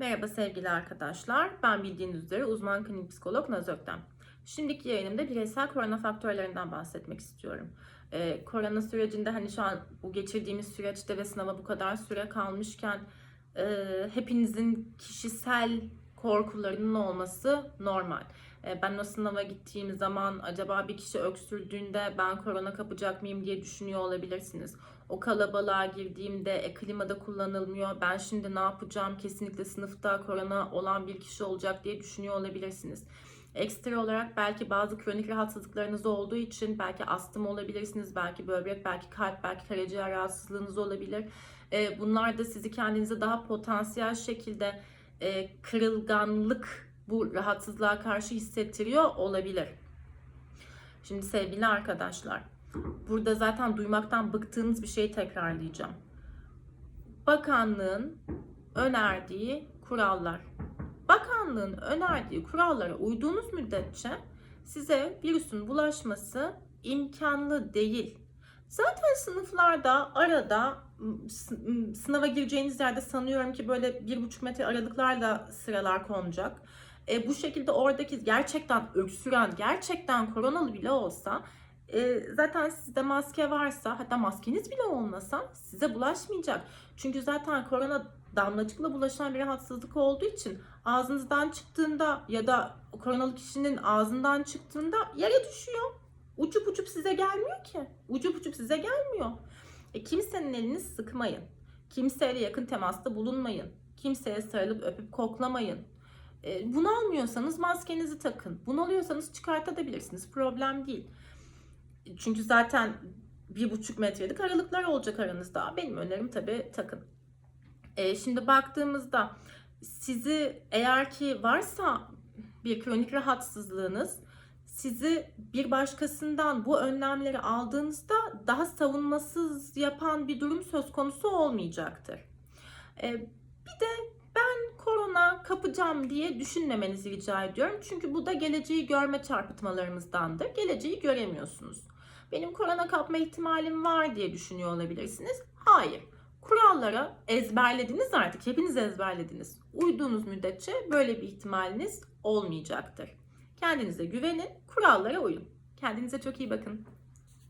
Merhaba sevgili arkadaşlar. Ben bildiğiniz üzere uzman klinik psikolog Naz Öktem. Şimdiki yayınımda bireysel korona faktörlerinden bahsetmek istiyorum. Ee, korona sürecinde hani şu an bu geçirdiğimiz süreçte ve sınava bu kadar süre kalmışken e, hepinizin kişisel korkularının olması normal. E, ben o sınava gittiğim zaman acaba bir kişi öksürdüğünde ben korona kapacak mıyım diye düşünüyor olabilirsiniz. O kalabalığa girdiğimde e, klimada kullanılmıyor. Ben şimdi ne yapacağım? Kesinlikle sınıfta korona olan bir kişi olacak diye düşünüyor olabilirsiniz. Ekstra olarak belki bazı kronik rahatsızlıklarınız olduğu için belki astım olabilirsiniz, belki böbrek, belki kalp, belki karaciğer rahatsızlığınız olabilir. E, bunlar da sizi kendinize daha potansiyel şekilde e, kırılganlık bu rahatsızlığa karşı hissettiriyor olabilir. Şimdi sevgili arkadaşlar, burada zaten duymaktan bıktığınız bir şeyi tekrarlayacağım. Bakanlığın önerdiği kurallar. Bakanlığın önerdiği kurallara uyduğunuz müddetçe size virüsün bulaşması imkanlı değil. Zaten sınıflarda arada sınava gireceğiniz yerde sanıyorum ki böyle bir buçuk metre aralıklarla sıralar konacak. E, bu şekilde oradaki gerçekten öksüren, gerçekten koronalı bile olsa e, zaten sizde maske varsa hatta maskeniz bile olmasa size bulaşmayacak. Çünkü zaten korona damlacıkla bulaşan bir rahatsızlık olduğu için ağzınızdan çıktığında ya da koronalı kişinin ağzından çıktığında yere düşüyor. Uçup uçup size gelmiyor ki. Uçup uçup size gelmiyor. E, kimsenin elini sıkmayın. Kimseyle yakın temasta bulunmayın. Kimseye sarılıp öpüp koklamayın. Bunu almıyorsanız maskenizi takın. Bunu alıyorsanız çıkartabilirsiniz. Problem değil. Çünkü zaten bir buçuk metrelik aralıklar olacak aranızda. Benim önerim tabii takın. Şimdi baktığımızda sizi eğer ki varsa bir kronik rahatsızlığınız sizi bir başkasından bu önlemleri aldığınızda daha savunmasız yapan bir durum söz konusu olmayacaktır. Bir de korona kapacağım diye düşünmemenizi rica ediyorum. Çünkü bu da geleceği görme çarpıtmalarımızdandır. Geleceği göremiyorsunuz. Benim korona kapma ihtimalim var diye düşünüyor olabilirsiniz. Hayır. Kurallara ezberlediniz artık. Hepiniz ezberlediniz. Uyduğunuz müddetçe böyle bir ihtimaliniz olmayacaktır. Kendinize güvenin, kurallara uyun. Kendinize çok iyi bakın.